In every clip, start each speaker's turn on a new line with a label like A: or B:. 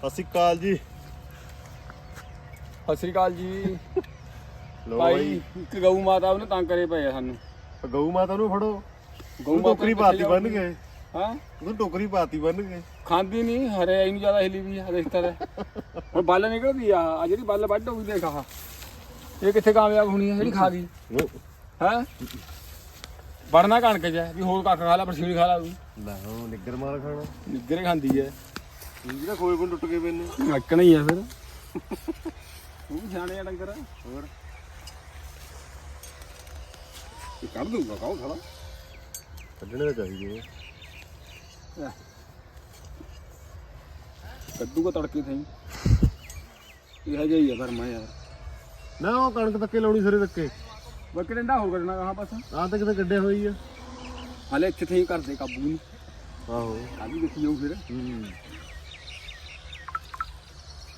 A: ਸਤਿ ਸ਼੍ਰੀ ਅਕਾਲ ਜੀ।
B: ਸਤਿ ਸ੍ਰੀ ਅਕਾਲ ਜੀ।
A: ਲੋ
B: ਭਾਈ ਗਊ ਮਾਤਾ ਉਹਨੇ ਤੰਗ ਕਰੇ ਪਏ ਆ ਸਾਨੂੰ।
A: ਗਊ ਮਾਤਾ ਨੂੰ ਫੜੋ।
B: ਗਊ
A: ਗਊ ਟੋਕਰੀ ਪਾਤੀ ਬੰਨ? ਗਏ
B: ਹਾਂ?
A: ਉਹ ਟੋਕਰੀ ਪਾਤੀ ਬੰਨ ਗਏ
B: ਖਾਂਦੀ ਨਹੀਂ ਹਰੇ ਆਈ ਨੂੰ ਜ਼ਿਆਦਾ ਹਿੱਲੀ ਵੀ ਆ ਦੇਖਤਾ ਤੇ ਹੁਣ ਬੱਲ ਨਿਕਲਦੀ ਆ ਆ ਜਿਹੜੀ ਬੱਲ ਵੱਢ ਹੋਈ ਦੇਖ ਆਹ। ਇਹ ਕਿੱਥੇ ਕਾਮਯਾਬ ਹੋਣੀ ਆ ਜਿਹੜੀ ਖਾ ਗਈ। ਹੈ? ਵੜਨਾ ਕਣਕ ਚ ਹੈ, ਵੀ ਹੋਰ ਕੱਖ ਖਾ ਲਾ ਪਰਸੀਣੀ ਖਾ ਲਾ ਤੂੰ।
A: ਲੈ ਉਹ ਨਿੱਗਰ ਮਾਰ ਖਾਣਾ।
B: ਨਿੱਗਰੇ ਖਾਂਦੀ ਐ
A: ਤਾਂ ਖੋਏ ਕੋਲ ਟੁੱਟ ਗਏ ਪੈਨੇ
B: ਅੱਕਣਾ ਹੀ ਆ ਫਿਰ। ਉਹ ਵੀ ਸਿਆਣੇ ਆ ਡੰਗਰ।
A: ਹੋਰ?
B: ਇਹ ਕੱਢ ਦੂੰਗਾ ਕਾਹ ਸਾਲਾ
A: ਕੱਢਣੇ ਤਾਂ ਚਾਹੀਦੇ ਆ।
B: ਕੱਢੂਗਾ ਤੜਕੇ ਥਈ। ਇਹ ਜਿਹਾ ਹੀ ਆ ਵਰਮਾ ਯਾਰ।
A: ਨਾ ਉਹ ਕਣਕ ਤੱਕੇ ਲਾਉਣੀ ਸਿਰੇ ਤੱਕੇ।
B: ਬਾਕੀ ਡੰਡਾ ਹੋਰ ਕੱਢਣਾ ਕਹਾਂ ਬਸ
A: ਆਹ ਤਾਂ ਕਿਤੇ ਕੱਢਿਆ ਹੋਈ ਆ।
B: ਹਲੇ ਇੱਥੇ ਥਈ ਕਰਦੇ ਕਾਬੂ ਨਹੀਂ
A: ਆਹੋ।
B: ਵੀ ਦੇਖੀ ਜਾਊ ਫਿਰ।
A: ਹੂੰ।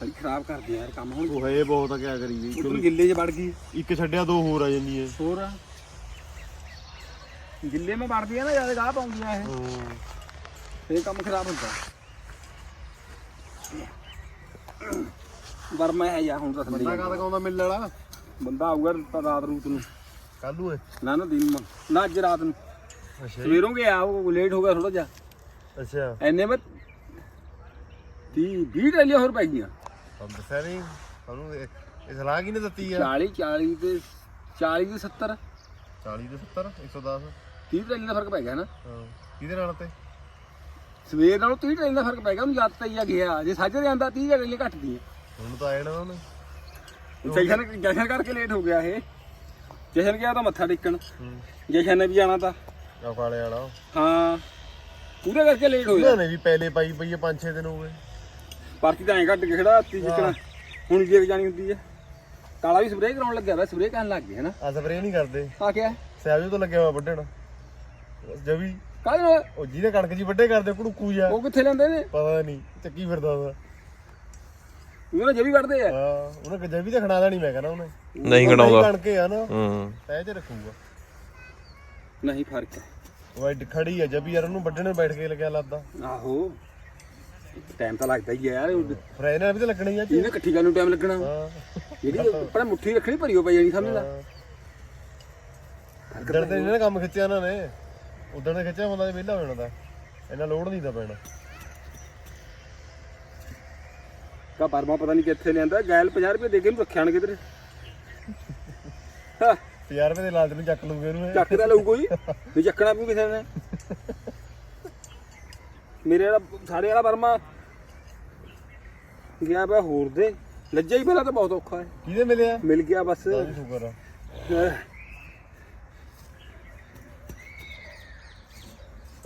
B: ਸਾਰੀ ਖਰਾਬ ਕਰਦੇ ਯਾਰ ਕੰਮ ਹੁਣ।
A: ਉਹ ਹੈ ਬਹੁਤ ਆ ਕਿਆ ਕਰੀਏ
B: ਉਧਰ ਗਿੱਲੇ 'ਚ ਵੜ ਗਈ।
A: ਇੱਕ ਛੱਡਿਆ ਦੋ ਹੋਰ ਆ ਜਾਂਦੀਆਂ।
B: ਹੋਰ ਗਿੱਲੇ ਮੈਂ ਵੜਦੀ ਆ ਨਾ ਜ਼ਿਆਦਾ ਗਾਹ ਪਾਉਂਦੀਆਂ ਇਹ।
A: ਹਾਂ।
B: ਫੇਰ ਕੰਮ ਖਰਾਬ ਹੁੰਦਾ। ਵਰਮਾ ਹੈ ਯਾ ਹੁਣ ਤਾਂ ਥੱਲੇ
A: ਬੰਦਾ ਕਾਹਦਾ ਕਾਉਂਦਾ ਮਿਲ ਵਾਲਾ?
B: ਬੰਦਾ ਆਊਗਾ ਤਾਂ ਰਾਤ ਰੂਤ ਨੂੰ।
A: ਕੱਲੂ ਏ?
B: ਨਾ ਨਾ ਦਿਨ ਨੂੰ ਨਾ ਅੱਜ ਰਾਤ ਨੂੰ।
A: ਅੱਛਾ
B: ਸਵੇਰੋਂ ਗਿਆ ਉਹ ਲੇਟ ਹੋ ਗਿਆ ਥੋੜਾ ਜਿਹਾ।
A: ਅੱਛਾ।
B: ਐਨੇ ਮੈਂ 30 20 ਟੈਲੀਆਂ ਹੋਰ ਪੈ ਗਈਆਂ।
A: ਹਮ ਦੱਸਿਆ ਨਹੀਂ ਤੁਹਾਨੂੰ ਇਹ ਇਹ ਸਲਾਹ ਕਿਹਨੇ ਦਿੱਤੀ ਆ?
B: 40 40 ਤੇ 40 ਤੇ 70
A: 40 ਤੇ 70 110
B: 30 ਟੈਲੀ ਦਾ ਫ਼ਰਕ ਪੈ ਗਿਆ ਨਾ।
A: ਹਾਂ ਕਿਹਦੇ ਨਾਲ ਤੇ?
B: ਸਵੇਰ ਨਾਲੋਂ 30 ਟੈਲੀ ਦਾ ਫ਼ਰਕ ਪੈ ਗਿਆ ਉਹਨੂੰ ਹੀ ਜੇ ਸਾਜਰੇ ਆਂਦਾ 30 ਟੈਲੀ ਘਟਦੀ
A: ਹੁਣ ਤਾਂ ਆਇਆ ਨਾ ਉਹਨੇ।
B: ਜਸ਼ਨ ਜਸ਼ਨ ਕਰਕੇ ਲੇਟ ਹੋ ਗਿਆ ਇਹ। ਜਸ਼ਨ ਗਿਆ ਤਾਂ ਮੱਥਾ ਟੇਕਣ।
A: ਹੂੰ।
B: ਜਸ਼ਨ ਨੇ ਵੀ ਜਾਣਾ ਤਾਂ।
A: ਆ ਕਾਲੇ ਵਾਲਾ
B: ਹਾਂ। ਪੂਰੇ ਕਰਕੇ ਲੇਟ ਹੋ
A: ਉਹਨਾਂ
B: ਗਿਆ।
A: ਨੇ ਵੀ ਪਹਿਲੇ ਪਾਈ ਪਈ ਆ 5-6 ਦਿਨ ਹੋ ਗਏ।
B: ਪਾਰਟੀ ਤਾਂ ਐਂ ਘੱਟ ਕੇ ਖੜਾ ਤੀ ਜਿੱਕਣਾ ਹੁਣ ਜੇ ਜਾਣੀ ਹੁੰਦੀ ਹੈ ਕਾਲਾ ਵੀ ਸਪਰੇਅ ਕਰਾਉਣ ਲੱਗਿਆ ਵਾ ਸਪਰੇਅ ਕਰਨ ਲੱਗ ਗਿਆ ਨਾ
A: ਆ ਸਪਰੇ ਨਹੀਂ ਕਰਦੇ।
B: ਆ ਕਿਆ?
A: ਸਹਿਬਜੋ ਤੋਂ ਲੱਗਿਆ ਹੋਇਆ ਵੱਢਣ। ਜਵੀ
B: ਕਾਹਦੇ ਨਾਲ?
A: ਉਹ ਜਿਹਦੇ ਕਣਕ ਜੀ ਵੱਡੇ ਕਰਦੇ ਕੁੜਕੂ ਜਾ
B: ਉਹ ਕਿੱਥੇ ਲੈਂਦੇ ਨੇ?
A: ਪਤਾ ਨਹੀਂ ਚੱਕੀ ਫਿਰਦਾ ਉਹਦਾ।
B: ਉਹਨਾਂ ਜਵੀ ਕੱਢਦੇ ਆ।
A: ਹਾਂ ਉਹਨੇ ਜਵੀ ਤਾਂ ਖਣਾ ਦੇਣੀ ਮੈਂ ਕਹਿੰਦਾ ਉਹਨੇ।
C: ਨਹੀਂ ਗਣਾਉਂਦਾ
A: ਕਣਕੇ ਆ ਨਾ
C: ਹੂੰ।
A: ਤੈ ਚ ਰੱਖੂਗਾ।
B: ਨਹੀਂ ਫ਼ਰਕ। ਹੈ
A: ਉਹ ਖੜੀ ਆ ਜਵੀ ਯਾਰ ਉਹਨੂੰ ਵੱਢਣੇ ਬੈਠ ਕੇ ਲੱਗਿਆ ਲੱਦਾ।
B: ਆਹੋ। ਟਾਈਮ ਤਾਂ ਲੱਗਦਾ ਹੀ ਯਾਰ। ਇਹਨੇ
A: ਫਿਰ ਇਹਨਾਂ ਵੀ ਤਾਂ ਲੱਗਣੀ ਆ ਜੀ।
B: ਇਕੱਠੀ ਕਰਨ ਨੂੰ ਟਾਈਮ ਲੱਗਣਾ। ਜਿਹੜੀ ਆਪਣਾ ਮੁੱਠੀ ਰੱਖਣੀ ਭਰੀ ਹੋ ਪਈ ਜਾਣੀ ਸਮਝਦਾ
A: ਉਧਰ ਤੇ ਇਹਨਾਂ ਨੇ ਕੰਮ ਖਿੱਚਿਆ ਇਹਨਾਂ ਨੇ ਉਧਰ ਨੇ ਖਿੱਚਿਆ ਬੰਦਾ ਵਿਹਲਾ ਹੋ ਜਾਣਾ ਤਾਂ ਇਹਨਾਂ ਲੋਡ ਨਹੀਂ ਤਾਂ ਪੈਣਾ।
B: ਕਾ ਪਰਮਾ ਪਤਾ ਨਹੀਂ ਕਿੱਥੇ ਲਿਆਂਦਾ। ਗੈਲ 50 ਰੁਪਏ ਦੇ ਕੇ ਇਹਨੂੰ ਰੱਖਿਆ ਨਾ ਕਿਧਰੇ ਹਾਂ
A: 50 ਰੁਪਏ ਦੇ ਲਾਲਚ ਨੂੰ ਚੱਕ ਲੂਗੇ ਇਹਨੂੰ ਇਹ।
B: ਚੱਕ ਤਾਂ ਲਊ ਕੋਈ। ਵੀ ਚੱਕਣਾ ਪਊ ਕਿਸੇ ਨੇ। ਮੇਰੇ ਵਾਲਾ ਸਾਡੇ ਵਾਲਾ ਵਰਮਾ ਗਿਆ ਪਿਆ ਹੋਰ ਦੇ। ਲੱਜਾ ਹੀ ਪਹਿਲਾਂ ਤਾਂ ਬਹੁਤ ਔਖਾ ਹੈ।
A: ਕਿਹਦੇ ਮਿਲਿਆ
B: ਮਿਲ ਗਿਆ ਬਸ।
A: ਸ਼ੁਕਰ ਆ।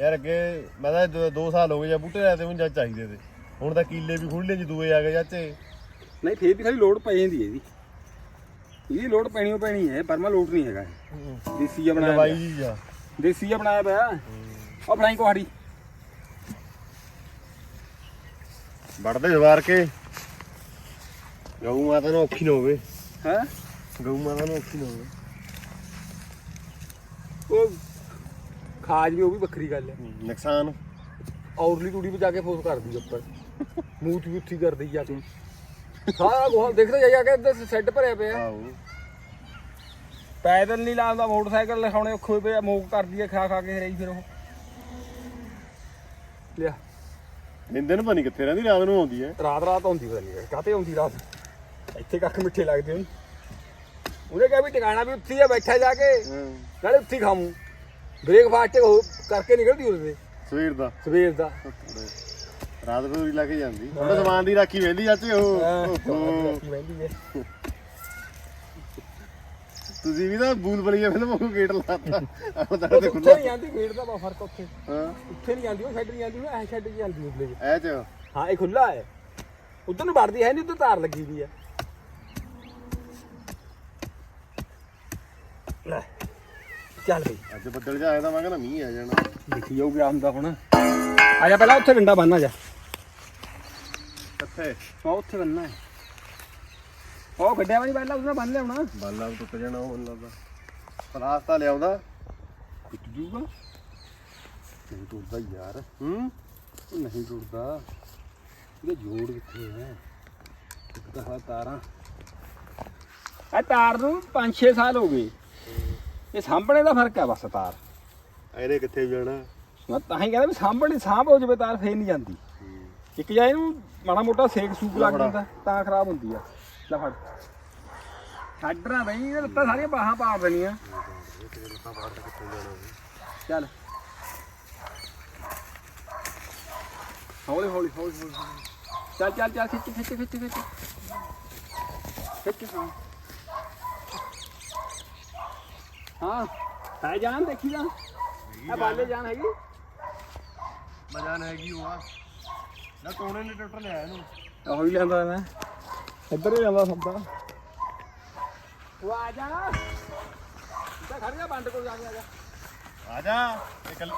A: ਯਾਰ ਅੱਗੇ ਮੈਂ ਤਾਂ 2 ਸਾਲ ਹੋ ਗਏ ਜਾਂ ਬੂਟੇ ਲਾਏ ਤੇ ਮੈਨੂੰ ਜੱਜ ਚਾਹੀਦੇ ਤੇ। ਹੁਣ ਤਾਂ ਕੀਲੇ ਵੀ ਖੁੱਲੇ ਜੀ ਦੂਏ ਆ ਗਏ ਚਾਚੇ।
B: ਨਹੀਂ ਫੇਰ ਵੀ ਖਾਲੀ ਲੋਡ ਪੈ ਜਾਂਦੀ ਹੈ ਇਹਦੀ ਇਹਦੀ ਲੋਡ ਪੈਣੀ ਓ ਪੈਣੀ ਹੈ ਪਰਮਾ ਲੋਡ ਨਹੀਂ ਹੈਗਾ। ਇਹ। ਦੇਸੀ ਜਿਹਾ ਬਣਾਇਆ
A: ਲਵਾਈ। ਜੀ ਆ।
B: ਦੇਸੀ ਜਿਹਾ ਬਣਾਇਆ ਪਿਆ। ਉਹ ਫੜਾਈ ਕੋਹਾੜੀ।
A: ਵੜਦੇ ਜਵਾਰ ਕੇ। ਗਊ ਮਾਤਾ ਨੂੰ ਔਖੀ ਨਾ ਹੋਵੇ।
B: ਹੈ?
A: ਗਊ ਮਾਤਾ ਨੂੰ ਔਖੀ ਨਾ ਹੋਵੇ।
B: ਉਹ ਖਾਜ ਵੀ ਉਹ ਵੀ ਵੱਖਰੀ ਗੱਲ ਹੈ।
A: ਨੁਕਸਾਨ।
B: ਔਰਲੀ ਟੂੜੀ ਵਿੱਚ ਜਾ ਕੇ ਫੋਸ ਕਰਦੀ ਉੱਪਰ। ਮੂਤ ਵੀ ਉੱਥੀ ਕਰਦੀ ਜਾ ਕੇ ਸਾਰਾ ਗੋਹਾ ਦੇਖਦਾ ਜਾ ਜਾ ਕੇ ਇੱਧਰ ਸੈੱਟ ਭਰਿਆ ਪਿਆ।
A: ਆਹੋ।
B: ਪੈਦਲ ਨਹੀਂ ਲਾਉਂਦਾ ਮੋਟਰਸਾਈਕਲ ਲਿਖਾਉਣੇ ਔਖੇ ਪਏ ਆ, ਮੋਕ ਕਰਦੀ ਹੈ ਖਾ ਖਾ ਕੇ ਰਹੀ ਫਿਰ ਉਹ। ਲਿਆ।
A: ਨਿੰਦੇ ਨੂੰ ਪਤਾ ਨਹੀਂ ਕਿੱਥੇ ਰਹਿੰਦੀ ਰਾਤ ਨੂੰ ਆਉਂਦੀ ਹੈ।
B: ਰਾਤ ਰਾਤ ਆਉਂਦੀ ਪਤਾ ਨਹੀਂ ਕਾਤੇ ਆਉਂਦੀ ਰਾਤ? ਇੱਥੇ ਕੱਖ ਮਿੱਠੇ ਲੱਗਦੇ ਉਹਨੂੰ ਉਹਨੇ ਕਿਹਾ ਵੀ ਟਿਕਾਣਾ ਵੀ ਉੱਥੇ ਆ ਬੈਠਾ ਜਾ ਕੇ। ਨਾਲੇ ਉੱਥੇ ਖਾਮੂ ਬ੍ਰੇਕਫਾਸਟ ਕਰਕੇ ਨਿਕਲਦੀ ਉਹਦੇ
A: ਸਵੇਰ ਦਾ।
B: ਸਵੇਰ ਦਾ।
A: ਰਾਤ ਨੂੰ ਹੀ ਲੱਗ ਜਾਂਦੀ। ਉਹਦਾ ਸਮਾਨ ਦੀ ਰਾਖੀ ਵਹਿੰਦੀ ਚਾਚੇ ਉਹ। ਓਹੋ।
B: ਵਹਿੰਦੀ ਹੈ
A: ਤੁਸੀਂ ਵੀ ਤਾਂ ਬੂਲ ਬਲੀਆ ਫਿਲਮ ਉਹ ਗੇਟ ਲਾਤਾ। ਆਹ ਤਾਂ ਤੇ
B: ਉੱਥੇ
A: ਖੁੱਲਾ
B: ਨਹੀਂ ਆਂਦੀ ਗੇਟ ਦਾ ਬਹੁਤ ਫ਼ਰਕ ਉੱਥੇ।
A: ਹਾਂ।
B: ਉੱਥੇ ਨਹੀਂ ਆਂਦੀ ਉਹ ਛੱਡ ਨਹੀਂ ਆਂਦੀ ਉਹ ਐ ਛੱਡ ਕੇ ਆਂਦੀ ਉਸਲੇ
A: ਐ ਚ।
B: ਹਾਂ ਇਹ ਖੁੱਲਾ ਹੈ। ਉਧਰ ਨੂੰ ਵੜਦੀ ਹੈ ਨਹੀਂ ਉਧਰ ਤਾਰ ਲੱਗੀ ਵੀ ਹੈ। ਲੈ ਚੱਲ ਬਈ।
A: ਅੱਜ ਬੱਦਲ ਜਾ ਆਇਆ ਤਾਂ ਮੈਂ ਕਹਿੰਦਾ ਮੀਂਹ ਆ ਜਾਣਾ।
B: ਦੇਖੀ ਜਾਊ ਕਿਆ ਹੁੰਦਾ ਹੁਣ। ਆ ਜਾ ਪਹਿਲਾਂ ਉੱਥੇ ਡੰਡਾ ਬੰਨ੍ਹ ਆ ਜਾ।
A: ਕਿੱਥੇ?
B: ਆ ਉੱਥੇ ਬੰਨਣਾ ਹੈ। ਉਹ ਗੱਡਿਆ ਵਾਲੀ ਪਹਿਲਾਂ ਉਹਦਾ ਬੰਨ ਲਿਆਉਣਾ।
A: ਬਾਲਾ ਟੁੱਟ ਜਾਣਾ ਉਹ ਮੈਨੂੰ ਲੱਗਦਾ ਪਲਾਸਤਾ ਲਿਆਉਂਦਾ।
B: ਟੁੱਟ ਜੂਗਾ ਨਹੀਂ ਟੁੱਟਦਾ ਯਾਰ।
A: ਹੂੰ?
B: ਉਹ ਨਹੀਂ ਟੁੱਟਦਾ। ਇਹਦੇ ਜੋੜ ਕਿੱਥੇ ਹੈ ਇੱਕ ਤਾਂ ਹੈ ਤਾਰਾਂ। ਇਹ ਤਾਰ ਨੂੰ 5-6 ਸਾਲ ਹੋ ਗਏ। ਇਹ ਸਾਂਭਣੇ ਦਾ ਫ਼ਰਕ ਹੈ ਬਸ ਤਾਰ।
A: ਇਹਨੇ ਕਿੱਥੇ ਜਾਣਾ?
B: ਮੈਂ ਤਾਂ ਹੀ ਕਹਿੰਦਾ ਵੀ ਸਾਂਭਣੀ ਸਾਂਭ ਹੋ ਜਵੇ ਤਾਰ ਫੇਰ ਨਹੀਂ ਜਾਂਦੀ। ਇੱਕ ਜਾਂ ਇਹਨੂੰ ਮਾੜਾ ਮੋਟਾ ਸੇਕ ਸੂਕ ਲੱਗ ਜਾਂਦਾ ਤਾਂ ਖਰਾਬ ਹੁੰਦੀ ਆ। ਲੈ ਫੜ। ਛੱਡਣਾ ਨਹੀਂ ਇਹ ਲੱਤਾਂ ਸਾਰੀਆਂ ਬਾਹਾਂ ਪਾੜ ਦੇਣੀਆਂ। ਚੱਲ। ਹੌਲੀ ਹੌਲੀ ਹੌਲੀ ਹੌਲੀ ਹੌਲੀ। ਚੱਲ ਚੱਲ ਚੱਲ ਖਿੱਚ ਖਿੱਚ ਖਿੱਚ ਖਿੱਚ। ਖਿੱਚ ਹਾਂ। ਹਾਂ ਹੈ ਜਾਨ ਦੇਖੀ ਜਾ ਇਹ ਬਾਲੇ ਜਾਨ। ਹੈਗੀ।
A: ਮਜਾਨ ਹੈਗੀ ਉਹ ਆ। ਨਾ ਕੋਨੇ ਨੇ ਟਰੈਕਟਰ ਲਿਆ ਇਹਨੂੰ।
B: ਆਹੋ ਹੀ ਲੈਂਦਾ ਮੈਂ। ਇੱਧਰ ਹੀ ਜਾਂਦਾ ਸੱਦਾ। ਉਹ ਆ ਜਾ। ਇੱਧਰ ਖੜ ਜਾ ਬੰਦ ਕੋਲ ਜਾ ਕੇ ਆ ਜਾ।
A: ਆ ਜਾ ਇਹ ਕੱਲ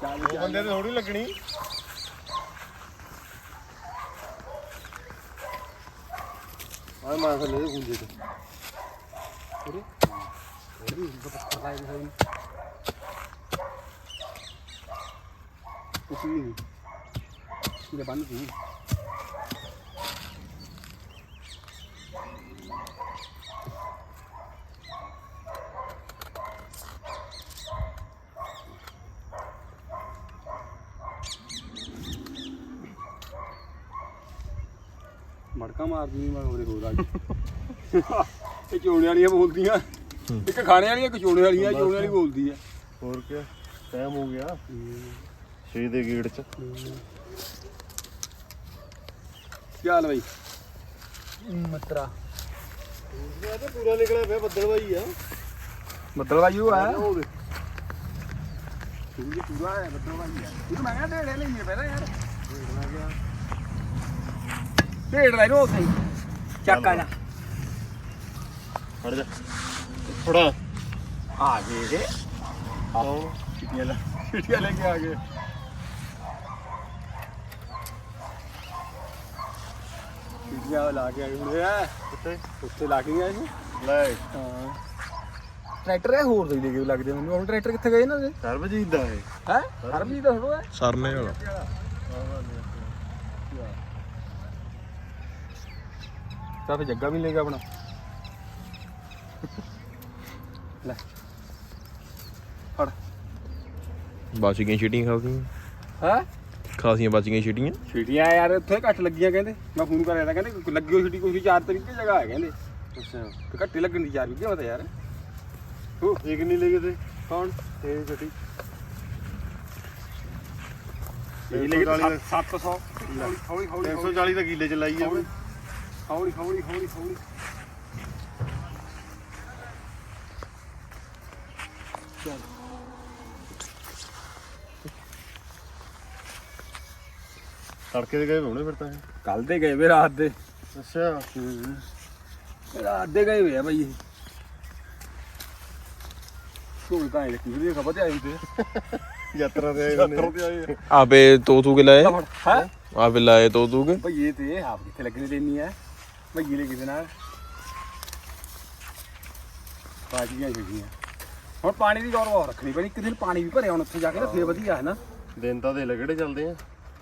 B: ਚੱਲ
A: ਦੋ ਬੰਦੇ ਤੇ ਥੋੜੀ ਲੱਗਣੀ। ਆ ਮਾਰ ਦੇ ਗੁੰਜੇ ਤੇ।
B: ਕੁਛ ਵੀ ਨਹੀਂ। ਇਹਦੇ ਬੰਦ ਸੀ ਮੜਕਾ ਮਾਰਦੀ ਨਹੀਂ ਮੈਂ ਹੋਰੇ ਹੋਰ ਆ ਗਈ ਇਹ ਚੋਣੇ ਵਾਲੀਆਂ ਬੋਲਦੀਆਂ। ਇੱਕ ਖਾਣੇ ਵਾਲੀਆਂ ਇੱਕ ਚੋਣੇ ਵਾਲੀਆਂ ਚੋਣੇ ਵਾਲੀ ਬੋਲਦੀ ਆ।
A: ਹੋਰ ਕੀ ਟਾਈਮ ਹੋ ਗਿਆ। 6 ਦੇ ਗੇੜ ਚ।
B: ਚੱਲ ਬਈ? ਮਤਰਾ।
A: ਇਹ ਤਾਂ ਪੂਰਾ ਨਿਕਲਿਆ ਪਿਆ ਬੱਦਲ ਬਾਈ ਆ।
B: ਬੱਦਲ ਆ।
A: ਉਹ ਦੇ।
B: ਸੂਰਜ ਪੂਰਾ ਹੈ ਬੱਦਲ ਵਾਯੂ ਆ। ਇਹ ਮੈਂ ਕਿਹਾ ਢੇੜੇ ਲਈਏ ਪਹਿਲਾਂ ਯਾਰ। ਢੇੜ ਲੈ ਰੋ ਉੱਥੇ ਹੀ। ਚੱਕ ਆ ਜਾ।
A: ਫੜ ਜਾ। ਫੜਾ।
B: ਆ ਗਏ ਜੇ।
A: ਕੌਣ
B: ਛਿੱਟੀਆਂ ਲੈ ਛਿੱਟੀਆਂ ਲੈ ਕੇ ਆ ਗਏ। ਛਿੱਟੀਆਂ ਲਾ ਕੇ ਆਏ ਹੁੰਦੇ ਆ।
A: ਕਿੱਥੇ
B: ਉੱਤੇ ਲਾ ਕੇ ਗਏ ਸੀ
A: ਲੈ।
B: ਹਾਂ। ਟਰੈਕਟਰ ਇਹ ਹੋਰ ਦੇ ਕੇ ਲੱਗਦੇ ਮੈਨੂੰ। ਹੁਣ ਟਰੈਕਟਰ ਕਿੱਥੇ ਗਏ ਨਾ
A: ਸਰਬਜੀਤ ਦਾ ਇਹ।
B: ਹੈ? ਹਰਮਜੀਤ ਦਾ ਥੋੜਾ
C: ਸਰਨੇ ਵਾਲਾ।
B: ਤਾਂ ਫੇ ਜੱਗਾ ਵੀ ਲੈ ਗਿਆ ਆਪਣਾ। ਲੈ। ਫੜ।
C: ਬਚ ਗਈਆਂ ਛੀਟੀਆਂ ਖਾਸੀਆਂ
B: ਹੈ?
C: ਖਾਸੀਆਂ ਬਚ ਗਈਆਂ ਛੀਟੀਆਂ।
B: ਛਿਟੀਆਂ ਯਾਰ ਉੱਥੇ ਘੱਟ ਲੱਗੀਆਂ ਕਹਿੰਦੇ। ਮੈਂ ਫੋਨ ਕਰਿਆ ਤਾਂ ਕਹਿੰਦੇ ਲੱਗੀ ਹੋਈ ਛਿਟੀ ਕੋਈ ਚਾਰ ਤਰੀਕੇ ਜਗ੍ਹਾ ਹੈ ਕਹਿੰਦੇ।
A: ਅੱਛਾ
B: ਤੇ ਘੱਟੇ ਲੱਗਣ ਦੀ ਚਾਰ ਵੀ ਮਤ ਯਾਰ।
A: ਇਹ ਕਿੰਨੀ ਲੈ ਗਏ ਤੇ?
B: ਕੌਣ?
A: ਇਹ ਛੱਟੀ।
B: ਇਹ ਲੈ
A: 340
B: 700 ਹੌਲੀ ਹੌਲੀ ਹੌਲੀ
A: 340 ਦਾ ਕਿੱਲੇ ਚ ਲਾਈ ਆ।
B: ਹੌਲੀ ਹੌਲੀ ਹੌਲੀ ਹੌਲੀ ਚੱਲ
A: ਤੜਕੇ ਦੇ ਗਏ ਹੋਣੇ ਫਿਰ ਤਾਂ ਇਹ।
B: ਕੱਲ ਦੇ ਗਏ ਵੇ ਰਾਤ ਦੇ।
A: ਅੱਛਾ।
B: ਰਾਤ ਦੇ ਗਏ ਵੇ ਆ ਬਾਈ ਇਹ। ਕੋਈ ਤਾਂ ਇਹ ਕਿਹਦੀ ਖਬਰ ਤੇ ਆਈ ਤੇ।
A: ਯਾਤਰਾ ਤੇ ਆਏ ਹੋਣੇ ਤੇ ਆਏ
C: ਆਪੇ ਤੋ ਤੂ ਕੇ ਲਾਏ
B: ਹੈ?
C: ਆਪੇ ਲਾਏ ਤੋ ਤੂ ਕੇ।
B: ਭਈਏ ਤੇ ਆਪ ਕਿੱਥੇ ਲੱਗਣੀ ਦੇਣੀ ਆ? ਭਈਏ ਲੈ ਕਿਤੇ ਨਾਲ ਪਾਜੀਆਂ ਜਗੀਆਂ ਹੁਣ ਪਾਣੀ ਦੀ ਗੌਰ ਬਹੁਤ ਰੱਖਣੀ ਪੈਣੀ ਕਿਸੇ ਦਿਨ ਪਾਣੀ ਵੀ ਭਰਿਆ ਹੁਣ ਉੱਥੇ ਜਾ ਕੇ ਨਾ ਫੇਰ ਵਧੀਆ ਹੈ ਨਾ
A: ਦਿਨ ਤਾਂ ਦੇ ਲਗੜੇ ਚੱਲਦੇ ਆ।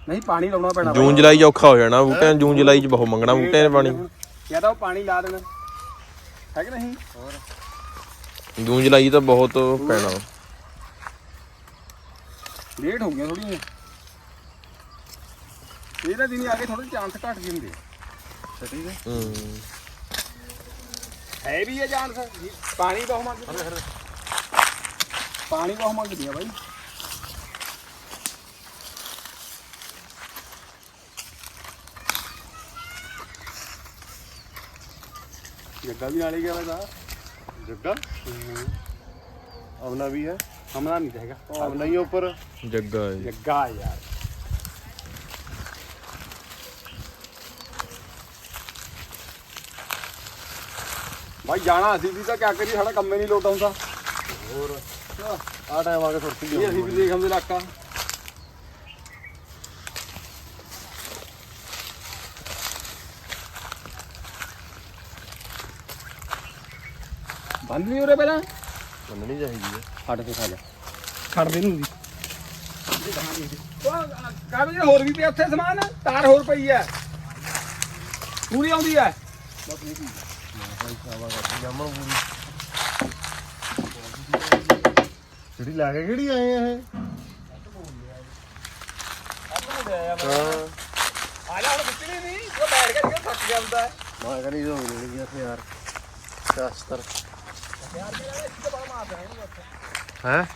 B: ਨਹੀਂ ਪਾਣੀ ਲਾਉਣਾ ਪੈਣਾ
C: ਜੂਨ ਜੁਲਾਈ 'ਚ ਔਖਾ ਹੋ ਜਾਣਾ ਬੂਟਿਆਂ ਨੂੰ ਜੂਨ ਜੁਲਾਈ 'ਚ ਬਹੁਤ ਮੰਗਣਾ ਬੂਟਿਆਂ ਨੇ ਪਾਣੀ।
B: ਜਾਂ ਤਾਂ ਉਹ ਪਾਣੀ ਲਾ ਦੇਣਾ। ਹੈ ਕਿ ਨਹੀਂ?
C: ਜੂਨ ਜੁਲਾਈ 'ਚ ਤਾਂ ਬਹੁਤ ਪੈਣਾ।
B: ਲੇਟ ਹੋ ਗਈਆਂ ਥੋੜੀਆਂ ਇਹਦਾ ਦਿਨ ਆ ਕੇ ਥੋੜੇ ਚਾਂਸ ਘਟ ਗਏ ਹੁੰਦੇ
A: ਛੱਟੀ ਦੇ।
C: ਹੂੰ।
B: ਹੈ ਵੀ ਇਹ ਚਾਂਸ ਪਾਣੀ ਬਹੁਤ ਮੰਗਦੀ ਪਾਣੀ ਬਹੁਤ ਮੰਗਦੀ ਆ ਬਾਈ। ਜੱਗਾ ਵੀ ਨਾਲੇ ਗਿਆ ਮੈਂ
A: ਜੱਗਾ? ਅਵਨਾ ਵੀ ਹੈ।
B: ਹਮਲਾ ਨਹੀਂ ਹੈਗਾ।
A: ਅਵਨਾ ਹੀ ਉੱਪਰ।
C: ਜੱਗਾ ਹੈ।
B: ਜੱਗਾ ਯਾਰ। ਭਾਈ ਜਾਣਾ ਅਸੀਂ ਵੀ ਤਾਂ ਕਿਆ ਕਰੀਏ ਸਾਡਾ ਕੰਮ ਹੀ ਨਹੀਂ ਲੋਟ ਆਉਂਦਾ।
A: ਹੋਰ ਆ ਟਾਈਮ ਆ ਕੇ ਸੁਰਤੀ
B: ਇਹ ਅਸੀਂ ਵੀ ਦੇਖ ਹਮਦੇ ਇਲਾਕਾ ਬੰਦ ਵੀ ਉਰੇ ਪਹਿਲਾਂ?
A: ਮੰਨਣੀ ਚਾਹੀਦੀ ਹੈ
B: ਛੱਡ ਕੇ ਖਾ ਜਾ ਛੱਡ ਦੇ ਨੂੰ ਵੀ। ਕਾਗਜ਼ ਹੋਰ ਵੀ ਪਿਆ ਉੱਥੇ ਸਮਾਨ? ਤਾਰ ਹੋਰ ਪਈ ਐ ਪੂਰੀ ਆਉਂਦੀ ਐ
A: ਜਾਮਣ ਜਿਹੜੀ ਲਾ ਕੇ ਕਿਹੜੀ ਆਏ ਆ ਇਹ? ਹਾਂ।
B: ਆ ਜਾ ਹੁਣ ਬਿੱਟਣੀ ਨਹੀਂ ਉਹ ਬੈਠ ਕੇ ਕਿਉਂ ਥੱਕ ਗਿਆ ਹੁੰਦਾ।
A: ਮੈਂ ਕਰੀ ਹੋ ਗਈ ਗਿਆ ਤੇ ਯਾਰ ਸ਼ਾਸਤਰ ਹੈ?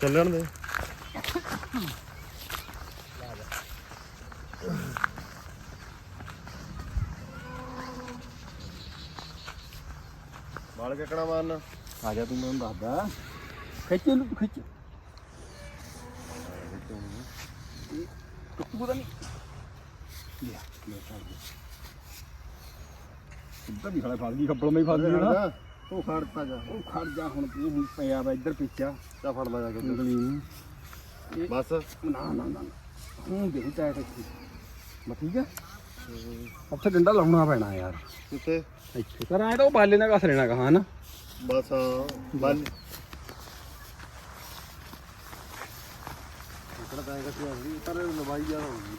A: ਚੱਲਣ ਦੇ। ਬਾਲ ਕਿਕਣਾ ਮਾਰਨਾ?
B: ਆ ਜਾ ਤੂੰ ਮੈਨੂੰ ਦੱਸਦਾ। ਖਿੱਚ ਤੂੰ ਖਿੱਚ। ਟੁੱਟੂ ਤਾਂ ਨਹੀਂ। ਲਿਆ ਲੈ ਚੱਲ ਇੱਧਰ ਵੀ ਖੜਾ ਫੜ ਗਈ ਖੱਬਲ ਮੈਂ ਫੜ ਗਈ ਨਾ।
A: ਉਹ ਖੜਤਾ ਜਾ।
B: ਉਹ ਖੜ ਜਾ ਹੁਣ ਤੂੰ ਹੁਣ ਪਿਆ ਵਾ ਇੱਧਰ ਪਿੱਛਾ।
A: ਚਾ ਫੜ ਲਾ ਜਾ ਕੇ ਉੱਧਰ।
B: ਨੂੰ
A: ਬਸ।
B: ਨਾ ਨਾ ਨਾ। ਨਾ। ਹੁਣ ਦੇਖ ਟਾਇਟ ਇੱਥੇ। ਬਸ ਠੀਕ ਹੈ ਉੱਥੇ ਡੰਡਾ ਲਾਉਣਾ ਪੈਣਾ ਯਾਰ।
A: ਕਿੱਥੇ?
B: ਇੱਥੇ। ਕਰ ਆਏ ਤਾਂ ਉਹ ਬਾਲੇ ਨਾਲ ਘਸ ਲੈਣਾ ਕਹਾ ਨਾ
A: ਬਸ ਬੱਲ ਇਕੜਾ ਤਾਂ ਹੈਗਾ ਸੀ ਅਸਲੀ ਪਰ ਲਵਾਈ ਜਾ ਹੋਊਗੀ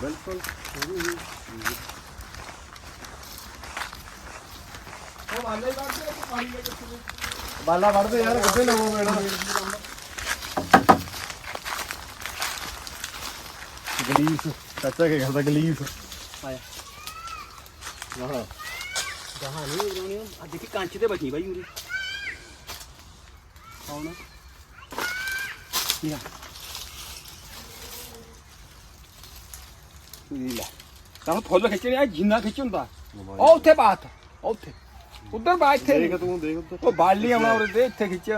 A: ਬਿਲਕੁਲ।
B: ਉਹ ਬਾਲੇ ਕੱਢ ਕੇ ਪਾਣੀ ਦੇ ਵਿੱਚ
A: ਬਾਲਾ ਵੜਦੇ ਯਾਰ ਕਿੱਥੇ ਲਵੋ ਮੈਡਮ ਗਲੀਸ ਚਾਚਾ ਕੀ ਕਰਦਾ ਗਲੀਸ
B: ਆਇਆ
A: ਹਾਂ
B: ਜਹਾਂ ਨਹੀਂ ਉਰੋਣੀ ਆ ਦੇਖੀ ਕੰਚ ਤੇ ਬਚੀ ਬਾਈ ਉਰੀ ਕੌਣ ਲਿਆ ਇਹ ਲੈ ਤਾਂ ਫੁੱਲ ਖਿੱਚਣੇ ਆ ਜਿੰਨਾ ਖਿੱਚ ਹੁੰਦਾ ਉਹ ਉੱਥੇ ਬਾਤ ਉਹ ਉੱਥੇ ਉਧਰ ਬਾ ਇੱਥੇ
A: ਦੇਖ ਤੂੰ ਦੇਖ ਉੱਧਰ
B: ਉਹ ਬਾਲ ਨਹੀਂ ਆਉਣਾ ਉਰੇ ਦੇ ਇੱਥੇ ਖਿੱਚ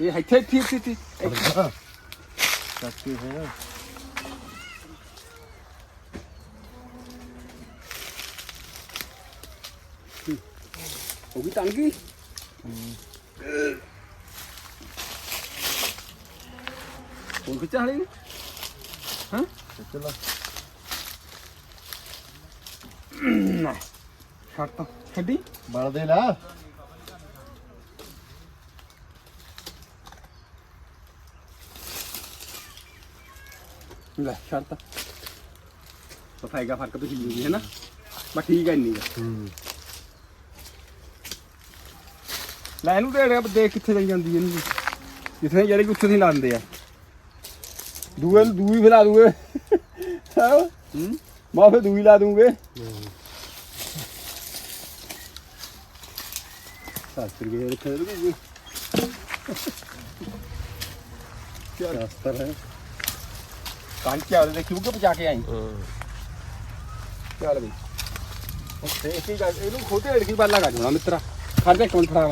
B: ਇਹ ਇੱਥੇ ਇੱਥੇ ਇੱਥੇ ਇੱਥੇ ਇੱਥੇ।
A: ਚਾਚੇ ਹੈ
B: ਹੋ ਗਈ ਤੰਗ ਗਈ ਹੁਣ ਖਿੱਚਾ ਹਲੇ ਹਾਂ
A: ਚਲਾ
B: ਨਾ ਛੱਡ ਛੱਡੀ
A: ਬਲ ਦੇ ਲਾ
B: ਲੈ ਛੱਡ ਤਾ ਸਫਾਈਗਾ ਫ਼ਰਕ ਤੋਂ ਹਿੱਲੂਗੀ ਹੈ ਨਾ ਬਸ ਠੀਕ ਹੈ ਇੰਨੀ
A: ਹੂੰ
B: ਲੈ ਇਹਨੂੰ ਦੇ ਰਿਹਾ ਦੇਖ ਕਿੱਥੇ ਜਾਈ ਜਾਂਦੀ ਇਹਨੂੰ। ਜਿੱਥੇ ਜਿਹੜੇ ਕਿ ਉੱਥੇ ਨਹੀਂ ਲਾਉਂਦੇ ਆ। ਦੂਏ ਨੂੰ ਦੂਈ ਫਿਲਾ ਦੂਗੇ। ਹਾਂ? ਮੈਂ ਫੇ ਦੂਈ ਲਾ ਦੂੰਗੇ। ਸਾਸਰ ਗਏ ਰੱਖੇ ਦੂਗੇ।
A: ਸ਼ਾਸਤਰ ਹੈ?
B: ਕੰਚ ਆ ਉਹਦੇ ਕਿਉਂ ਕਿ ਬਚਾ ਕੇ ਆਈ। ਚੱਲ ਬਈ। ਉਹ ਦੇਖ ਗੱਲ ਇਹਨੂੰ ਖੋਤੇ ਢੜ ਕੇ ਬਾਲਾ ਕਰ ਦੇਣਾ ਮਿੱਤਰਾ। ਖੜ ਜਾ ਕੌਣ ਫੜਾ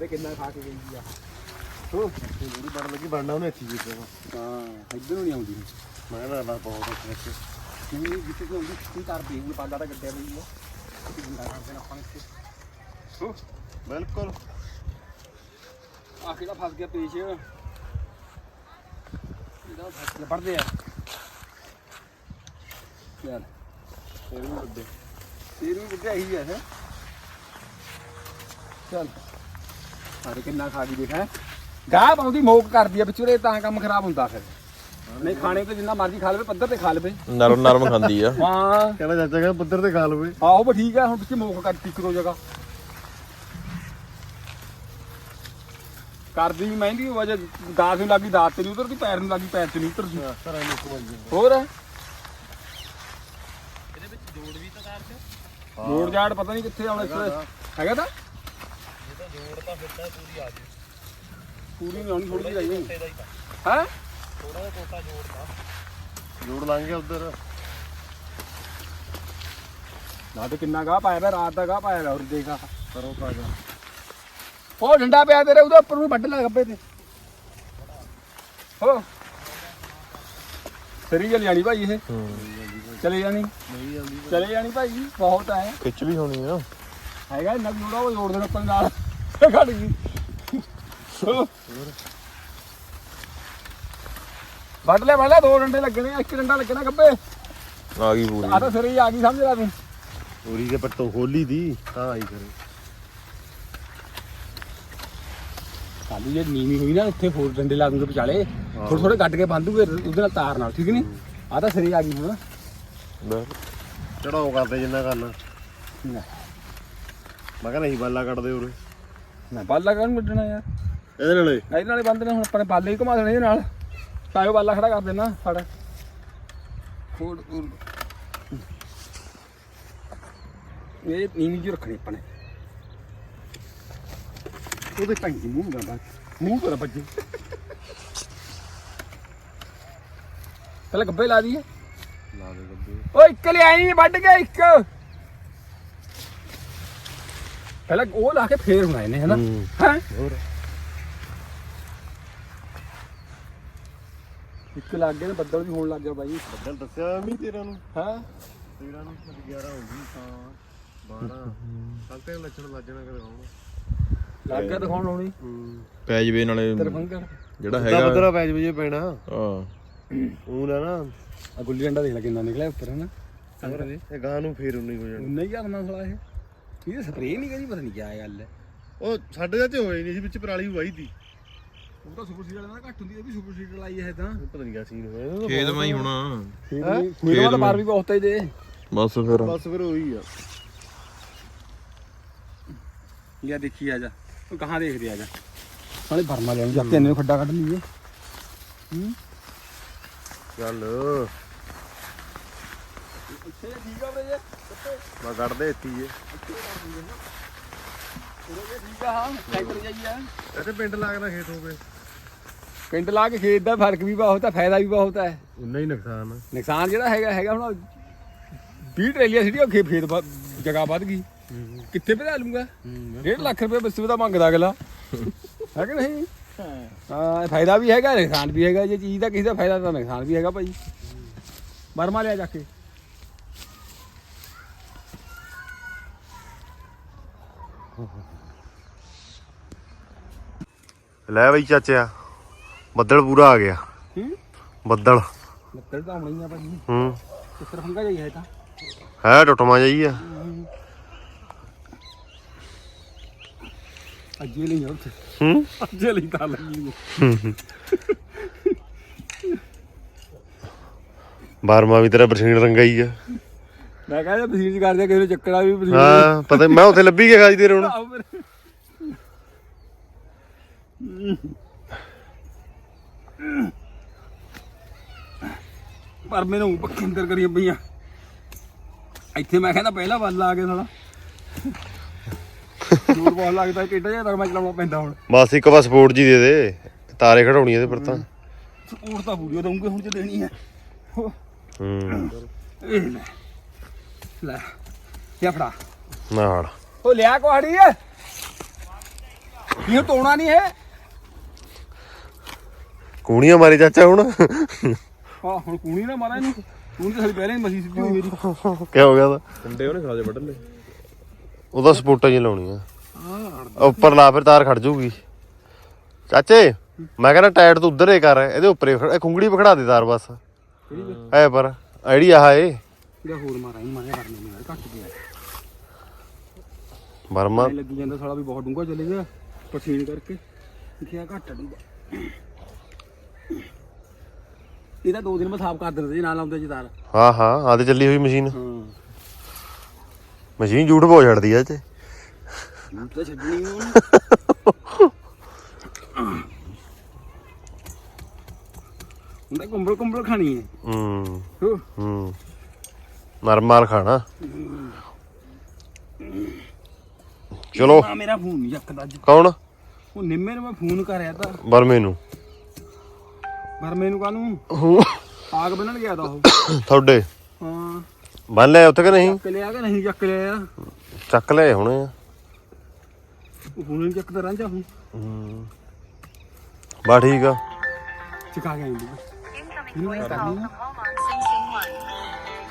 B: ਕਿੰਨਾ ਖਾ ਕੇ ਗਈ ਆ।
A: ਉਹ ਜਿਹੜੀ ਬਣ ਲੱਗੀ ਬਣਨਾ ਉਹਨੇ ਇੱਥੇ ਜਿੱਤੇ
B: ਹਾਂ ਇੱਧਰ ਨੂੰ ਨਹੀਂ ਆਉਂਦੀ।
A: ਮੈਂ ਨਾ ਨਾ ਬਹੁਤ ਉੱਥੇ ਵਿੱਚ
B: ਨਹੀਂ ਜਿੱਥੇ ਤੋਂ ਆਉਂਦੀ ਕੀ ਕਰਦੀ ਉਹ ਪਾਦਾ ਦਾ ਗੱਡਿਆ ਬਈ ਉਹ ਜਿੰਦਾ ਕਰ ਦੇਣਾ ਆਪਾਂ ਨੇ ਇੱਥੇ। ਹੋ
A: ਬਿਲਕੁਲ।
B: ਆ ਕਿਹੜਾ ਫਸ ਗਿਆ ਪੇਚ ਇਹਦਾ ਫਸ ਗਿਆ ਪੜਦੇ ਆ। ਯਾਰ
A: ਵੀ ਵੱਡੇ
B: ਤੇਰੀ ਵੀ ਕਿੱਥੇ ਆਈ ਹੈ। ਚੱਲ। ਸਾਰੇ ਕਿੰਨਾ ਖਾ ਗਈ ਦੇਖ ਗਾਹ ਪਾਉਂਦੀ ਮੋਕ ਕਰਦੀ ਆ ਵਿਚੂਰੇ ਤਾਂ ਕੰਮ ਖਰਾਬ ਹੁੰਦਾ ਫਿਰ। ਨਹੀਂ ਖਾਣੇ ਤੇ ਜਿੰਨਾ ਮਰਜ਼ੀ ਖਾ ਲਵੇ ਪੱਧਰ ਤੇ ਖਾ ਲਵੇ।
C: ਨਰਮ ਨਰਮ ਖਾਂਦੀ ਆ।
B: ਹਾਂ।
A: ਕਹਿੰਦਾ ਚਾਚਾ ਕਹਿੰਦਾ ਪੱਧਰ ਤੇ ਖਾ ਲਵੇ।
B: ਆਹੋ ਬਈ ਠੀਕ ਆ ਹੁਣ ਪਿੱਛੇ ਮੋਕ ਕਰਤੀ ਕਰੋ ਜਗ੍ਹਾ। ਕਰਦੀ ਵੀ ਮਹਿੰਦੀ ਵਜੇ ਦਾਤ ਨੂੰ ਲੱਗੀ ਦਾਤ ਤੇ ਨਹੀਂ ਉਤਰਦੀ ਪੈਰ ਨੂੰ ਲੱਗੀ ਪੈਰ ਤੇ ਨਹੀਂ ਉਤਰਦੀ
A: ਘਰਾਂ ਨੂੰ ਕੋਲ ਜੀ
B: ਹੋਰ? ਜੋੜ ਜਾੜ ਪਤਾ ਨਹੀਂ ਕਿੱਥੇ ਆਉਣਾ ਹੈਗਾ ਤਾਂ? ਪੂਰੀ ਨਹੀਂ ਆਉਣੀ ਥੋੜੀ ਜਿਹੀ ਰਹੀ ਹੈ?
A: ਜੋੜ ਲਾਂਗੇ ਉਧਰ।
B: ਨਾ ਤੇ ਕਿੰਨਾ ਗਾਹ ਪਾਇਆ ਪਿਆ ਰਾਤ ਦਾ ਗਾਹ ਪਾਇਆ ਪਿਆ ਹੋਰ ਦੇਖਾ
A: ਕਰੋ ਤਾਜਾ
B: ਉਹ ਡੰਡਾ ਪਿਆ ਤੇਰੇ ਉਹਦੇ ਉੱਪਰ ਨੂੰ ਵੱਢ ਲੈ ਗੱਬੇ ਤੇ। ਹੋ। ਸਰੀ ਚਲੀ ਜਾਣੀ ਭਾਈ ਇਹ। ਚਲੇ ਜਾਣੀ। ਚਲੇ ਜਾਣੀ ਭਾਈ ਬਹੁਤ ਹੈ
C: ਖਿੱਚ ਵੀ ਹੋਣੀ ਆ।
B: ਹੈਗਾ ਇੰਨਾ ਜੋੜਾ ਉਹ ਜੋੜ ਦੇਣਾ ਨਾਲ। ਘੜ ਗਈ। ਵੱਢ ਲੈ ਵੱਢ ਲੈ ਦੋ ਡੰਡੇ ਲੱਗਣੇ ਆ, ਇੱਕ ਡੰਡਾ ਲੱਗਣਾ ਗੱਬੇ
C: ਆ ਗਈ ਪੂਰੀ।
B: ਆ ਤਾਂ ਸਿਰੇ ਹੀ ਆ ਗਈ ਸਮਝ ਲੈ ਤੂੰ।
A: ਪੂਰੀ ਦੇ ਪੱਟੋਂ ਖੋਲੀ ਦੀ ਤਾਂ ਆਈ ਕਰੇ।
B: ਸਾਲੀ ਜੇ ਨੀਵੀਂ ਹੋਈ ਨਾ ਉੱਥੇ ਫੋਰ ਡੰਡੇ ਲਾ ਦੂੰਗੇ ਵਿਚਾਲੇ। ਥੋੜੇ ਥੋੜੇ ਗੱਡ ਕੇ ਬੰਨ ਦੂਗੇ ਉਹਦੇ ਨਾਲ ਤਾਰ ਨਾਲ ਠੀਕ ਨਹੀਂ? ਆ ਤਾਂ ਸਿਰੇ ਆ ਗਈ ਹੁਣ।
A: ਚੜਾਓ ਕਰਦੇ ਜਿੰਨਾ ਕਰਨਾ। ਮੈਂ ਕਹਿੰਦਾ ਨਹੀਂ ਬਾਲਾ ਕੱਢਦੇ ਉਰੇ।
B: ਨਾ ਬਾਲਾ ਕਰਨ ਮਿੱਟਣਾ ਯਾਰ।
A: ਇਹਦੇ ਨਾਲੇ?
B: ਇਹਦੇ ਨਾਲੇ ਬੰਦ ਨੇ ਹੁਣ ਆਪਣੇ ਬਾਲੇ ਹੀ ਘੁਮਾ ਦੇਣੇ ਇਹਦੇ ਨਾਲ। ਤਾਇਓ ਬਾਲਾ ਖੜਾ ਕਰ ਦੇਣਾ ਫੜ। ਫੋੜ ਫੋੜ। ਇਹ ਨੀਵੀਂ ਜੀ ਰੱਖਣੀ ਆਪਾਂ ਨੇ। ਉਹਦੇ ਟਾਂਗੀ ਦੀ ਮੂੰਹ ਦਾ ਮੂੰਹ ਤੋਂ ਨਾ ਵੱਜੇ। ਪਹਿਲਾਂ ਗੱਬੇ ਲਾ ਦਈਏ।
A: ਲਾ ਦੇ ਗੱਬੇ।
B: ਓ ਇੱਕ ਲਿਆਈ ਵੱਢ ਗਿਆ ਇੱਕ। ਪਹਿਲਾਂ ਉਹ ਲਾ ਕੇ ਫੇਰ ਹੁਣਾ ਇਹਨੇ ਹਨਾ?
A: ਹੂੰ।
B: ਹੈ?
A: ਹੋਰ?
B: ਇੱਕ ਲੱਗ ਗਿਆ ਤੇ ਬੱਦਲ ਵੀ ਹੋਣ ਲੱਗ ਗਿਆ ਬਾਈ।
A: ਬੱਦਲ ਦੱਸਿਆ ਵੀ ਤੇਰਾ ਨੂੰ?
B: ਹਾਂ?
A: 13 ਨੂੰ 11 ਹੋ ਗਈ ਤਾਂ 12 ਕੱਲ ਤੇ ਲੱਛਣ ਲੱਜਣਾ ਕਦੇ ਹੁਣ
B: ਲੱਗ ਗਿਆ ਦਿਖਾਉਣ ਲਾਉਣੀ
C: ਪੈ ਜਵੇ ਨਾਲੇ
B: ਤੇਰੇ
C: ਜਿਹੜਾ
A: ਤਾਂ
C: ਹੈਗਾ।
A: ਬਦਰਾ ਪੈ ਜਵੇ ਜੇ ਪੈਣਾ।
C: ਹਾਂ।
A: ਉਹ ਨਾ ਨਾ।
B: ਆ ਗੁੱਲੀ ਡੰਡਾ ਦੇਖ ਲੈ ਕਿੰਨਾ ਨਿਕਲਿਆ ਉੱਪਰ ਹਨਾ?
A: ਇਹ ਗਾਂ ਨੂੰ ਫੇਰ ਉਨੀ ਹੋ ਜਾਣੀ।
B: ਉਨਾ ਹੀ ਕਰਨਾ ਸਾਲਾ ਇਹ। ਇਹ ਸਪਰੇਅ ਨਹੀਂ ਕਰੀ ਪਤਾ ਨਹੀਂ ਕੀ ਗੱਲ ਹੈ।
A: ਉਹ ਸਾਡੇ ਦਾ ਤੇ ਹੋਏ ਨਹੀਂ ਸੀ ਵਿੱਚ ਪਰਾਲੀ ਵਾਈ ਤੀ
B: ਉਹ ਤਾਂ ਸੁਪਰ ਸੀਡਰ ਨਾਲ ਘੱਟ ਹੁੰਦੀ ਇਹ ਵੀ ਸੁਪਰ ਸੀਡਰ ਲਾਈ ਹੈ ਤਾਂ।
A: ਪਤਾ ਨਹੀਂ ਕਿਆ ਸੀਨ ਹੋਇਆ
C: ਖੇਤ ਮੈਂ ਹੀ ਹੋਣਾ।
B: ਖੇਤ ਦਾ ਮਾਰ ਵੀ ਬਹੁਤ ਹੈ ਦੇ
C: ਬਸ ਫਿਰ।
A: ਬਸ ਫਿਰ ਉਹੀ ਆ।
B: ਲਿਆ ਦੇਖੀ ਆ ਜਾ। ਤੂੰ ਕਹਾਂ ਦੇਖਦੇ ਆ ਜਾ। ਨਾਲੇ ਬਰਮਾ ਲੈਣ ਜਾ ਤੈਨੂੰ ਖੱਡਾ ਕੱਢ ਲਈਏ। ਹੂੰ?
A: ਚੱਲ।
B: ਇੱਥੇ ਠੀਕ ਆ ਬਰੇ
A: ਮੈਂ ਕੱਢਦੇ ਇੱਥੇ ਹੀ
B: ਠੀਕ ਆ। ਹਾਂ ਟਰੈਕਟਰ ਜਾਈਆ
A: ਇੱਥੇ ਪਿੰਡ ਲੱਗਦਾ ਖੇਤ ਹੋਵੇ
B: ਪਿੰਡ ਲਾ ਕੇ ਖੇਤ ਦਾ ਫ਼ਰਕ ਵੀ ਬਹੁਤ ਹੈ ਫਾਇਦਾ ਵੀ ਬਹੁਤ ਹੈ
A: ਉਨਾ ਹੀ ਨੁਕਸਾਨ ਆ।
B: ਨੁਕਸਾਨ ਜਿਹੜਾ ਹੈਗਾ ਹੈਗਾ ਹੁਣ 20 ਟਰੇਲੀਆਂ ਸਿੱਧੀਆਂ ਖੇਤ ਖੇਤ ਵ- ਜਗ੍ਹਾ ਵੱਧ ਗਈ। ਕਿੱਥੇ ਭਜਾ ਲੂੰਗਾ 1.5 ਲੱਖ ਰੁਪਏ ਬੱਸ ਦਾ ਮੰਗਦਾ ਅਗਲਾ। ਹੈ ਕਿ ਨਹੀਂ? ਹਾਂ ਫਾਇਦਾ ਵੀ ਹੈਗਾ ਨੁਕਸਾਨ ਵੀ ਹੈਗਾ। ਜੇ ਚੀਜ਼ ਦਾ ਕਿਸੇ ਦਾ ਫਾਇਦਾ ਤਾਂ ਨੁਕਸਾਨ ਵੀ ਹੈਗਾ ਭਾਈ। ਬਰਮਾ ਲਿਆ ਜਾ ਕੇ।
A: ਲੈ ਬਈ ਚਾਚਿਆ ਬੱਦਲ ਪੂਰਾ ਆ ਗਿਆ।
B: ਹੂੰ?
A: ਬੱਦਲ।
B: ਲੱਕੜ ਤਾਂ ਆਉਣੀ ਆ ਭਾਈ
A: ਹੂੰ।
B: ਕਿੱਧਰ ਫੰਗਾ ਜਾਈ ਹੈ ਤਾਂ।
A: ਹੈ ਟੁੱਟਮਾ ਜਾਈ ਆ।
B: ਅੱਜੇ ਲਈ ਉੱਥੇ।
A: ਹੂੰ?
B: ਅੱਜੇ ਲਈ ਤਾਂ ਲੱਗੀ ਨੂੰ।
A: ਬਾਰਮਾ ਵੀ ਤੇਰਾ ਬਰਸੀਨ ਰੰਗਾ ਹੀ ਆ।
B: ਮੈਂ ਕਹਿੰਦਾ ਬਸੀਰ ਕਰਦੇ ਕਿਸੇ ਨੂੰ ਚੱਕੜਾ ਵੀ ਬਸੀਰ
A: ਹਾਂ ਪਤਾ ਮੈਂ ਉੱਥੇ ਲੱਭੀ ਗਿਆ ਖਾਜੀ ਤੇਰੇ ਹੁਣ
B: ਪਰ ਮੈਨੂੰ ਪੱਖੀ ਅੰਦਰ ਕਰੀਆਂ ਪਈਆਂ। ਇੱਥੇ ਮੈਂ ਕਹਿੰਦਾ ਪਹਿਲਾ ਵੱਲ ਆ ਕੇ ਸਾਲਾ। ਦੂਰ ਬਹੁਤ ਲੱਗਦਾ ਟੇਡਾ ਜਿਹਾ ਨਰਮਾ ਚਲਾਉਣਾ ਪੈਂਦਾ ਹੁਣ।
A: ਬਸ ਇੱਕ ਵਾਰ ਸਪੋਰਟ ਜੀ ਦੇ ਦੇ ਤਾਰੇ ਖੜਾਉਣੀ ਇਹਦੇ ਪਰ ਤਾਂ।
B: ਸਪੋਰਟ ਤਾਂ ਵੀਡੀਓ ਦਊਂਗੇ ਹੁਣ ਜੇ ਦੇਣੀ ਹੈ ਹੋ,
A: ਹੂੰ।
B: ਇਹ ਲੈ। ਲੈ। ਇਹ ਫੜਾ।
A: ਨਾਲ
B: ਉਹ ਲਿਆ ਕੁਹਾੜੀ ਹੈ ਇਹ ਤੋਣਾ ਨਹੀਂ ਹੈ
A: ਕੂਣੀਆਂ ਮਾਰੀ ਚਾਚਾ ਹੁਣ।
B: ਹਾਂ ਹੁਣ ਕੂਣੀ ਨਾ ਮਾਰਾ ਇਹਨੂੰ। ਕੂਣੀ ਤਾਂ ਸਾਡੀ ਪਹਿਲਾਂ ਹੀ ਮਸੀ ਸਿੱਧੀ ਹੋਈ ਮੇਰੀ।
A: ਕੀ ਹੋ ਗਿਆ ਉਹਦਾ?
C: ਕੰਡੇ ਉਹਨੇ ਖਾਦੇ ਵੱਢ ਲਏ
A: ਉਹਦਾ ਸਪੋਰਟਾਂ ਜੀ ਲਾਉਣੀ ਆ ਉੱਪਰ ਲਾ ਫਿਰ ਤਾਰ ਖੜ ਜਾਊਗੀ ਚਾਚੇ ਮੈਂ ਕਹਿੰਦਾ ਟਾਇਰ ਤੂੰ ਉਧਰ ਹੀ ਕਰ। ਇਹਦੇ ਉੱਪਰ ਖੁੰਗੜੀ ਪਖੜਾ ਦੇ ਤਾਰ ਬਸ। ਐ ਪਰ ਆਈਡੀ ਆਹ ਏ।
B: ਇਹਦਾ ਹੋਰ ਮਾਰਾ ਹੀ ਮਾਰਿਆ ਕਰਨੇ ਨੂੰ ਯਾਰ ਘੱਟ ਗਿਆ।
A: ਵਰਮਾ।
B: ਐਂ ਲੱਗੀ ਜਾਂਦਾ ਸਾਲਾ ਵੀ ਬਹੁਤ ਡੂੰਘਾ ਚਲੇ ਗਿਆ ਪਸੀਨ ਕਰਕੇ। ਲਿਖਿਆ ਘੱਟ ਡੂੰਘਾ। ਇਹਦਾ ਦੋ ਦਿਨ ਮੈਂ ਸਾਫ਼ ਕਰ ਦਿੰਦਾ ਜੀ ਨਾਲ ਲਾਉਂਦੇ ਜੀ ਤਾਰ
A: ਹਾਂ ਹਾਂ ਆ ਤੇ ਚੱਲੀ ਹੋਈ ਮਸ਼ੀਨ।
B: ਹਾਂ।
A: ਮਸ਼ੀਨ ਝੂਠ ਬੋ ਛੱਡਦੀ ਆ ਚ
B: ਹੁਣ ਤਾਂ ਛੱਡਣੀ ਹੁਣ ਤਾਂ ਕੁੰਬਲ ਕੁੰਬਲ ਖਾਣੀ ਹੈ
A: ਹੂੰ।
B: ਹੋ।
A: ਹੂੰ। ਨਰਮਾਲ ਖਾਣਾ। ਚਲੋ।
B: ਮੇਰਾ ਫੋਨ ਨਹੀਂ ਚੱਕਦਾ ਅੱਜ।
A: ਕੌਣ?
B: ਉਹ ਨਿੰਮੇ ਨੂੰ ਮੈਂ ਫੋਨ ਕਰਿਆ ਤਾਂ।
A: ਬਰਮੇ ਨੂੰ।
B: ਮਰਮੇ ਨੂੰ ਕਾਹਨੂੰ?
A: ਹੂੰ,
B: ਆਗ ਬੰਨਣ ਗਿਆ ਤਾਂ ਉਹ।
A: ਤੁਹਾਡੇ?
B: ਹਾਂ।
A: ਬੰਨ ਲਿਆ ਉੱਥੇ ਕਿ ਨਹੀਂ?
B: ਚੱਕ ਲਿਆ ਕਿ ਨਹੀਂ ਚੱਕ ਲਿਆ
A: ਚੱਕ ਲਏ ਹੁਣੇ ਆ।
B: ਉਹ ਫੋਨ ਨਹੀਂ ਚੱਕਦਾ ਹੁਣ।
A: ਹੂੰ ਬਾ ਠੀਕ ਆ।
B: ਚਕਾ ਗਿਆ ਇੰਦੂ
D: Incoming voice call.